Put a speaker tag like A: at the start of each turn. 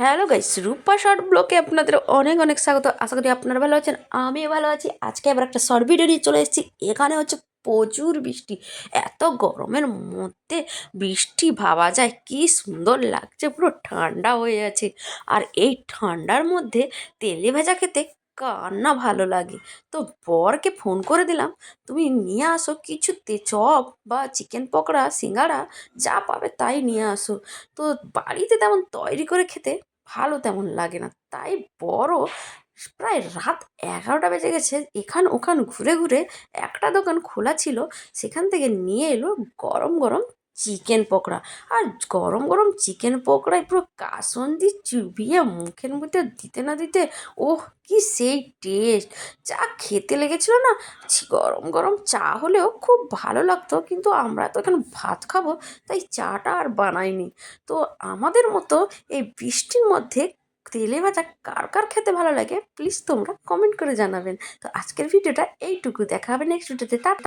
A: Hello guys, রূপা short ব্লকে আপনাদের অনেক অনেক স্বাগত। আশা করি আপনারা ভালো আছেন আমি ভালো আছি। আজকে আবার একটা শর্ট ভিডিও নিয়ে চলে এসেছি। এখানে হচ্ছে প্রচুর বৃষ্টি, এত গরমের মধ্যে বৃষ্টি ভাবা যায়, কি সুন্দর লাগছে, পুরো ঠান্ডা হয়ে আছে। আর এই ঠান্ডার মধ্যে তেলে ভেজা খেতে কার না ভালো লাগে। তো বরকে ফোন করে দিলাম, তুমি নিয়ে আসো কিছু চপ বা চিকেন পকোড়া সিঙ্গাড়া যা পাবে তাই নিয়ে আসো। তো বাড়িতে তেমন তৈরি করে খেতে ভালো তেমন লাগে না। তাই বড় প্রায় রাত এগারোটা বেজে গেছে। এখান ওখান ঘুরে ঘুরে একটা দোকান খোলা ছিল। সেখান থেকে নিয়ে এলো গরম গরম চিকেন পকোড়া। আর গরম গরম চিকেন পকোড়ায় পুরো কাসন কাসন্দি চুবিয়ে মুখের মধ্যে দিতে না দিতে, ওহ, কি সেই টেস্ট যা খেতে লেগেছিল না গরম গরম চা হলেও খুব ভালো লাগতো, কিন্তু আমরা তো এখন ভাত খাব, তাই চাটা আর বানাইনি। তো আমাদের মতো এই বৃষ্টির মধ্যে তেলে ভাজা কার কার খেতে ভালো লাগে প্লিজ তোমরা কমেন্ট করে জানাবেন। তো আজকের ভিডিওটা এইটুকু, দেখা হবে নেক্সট ভিডিওতে টাটা!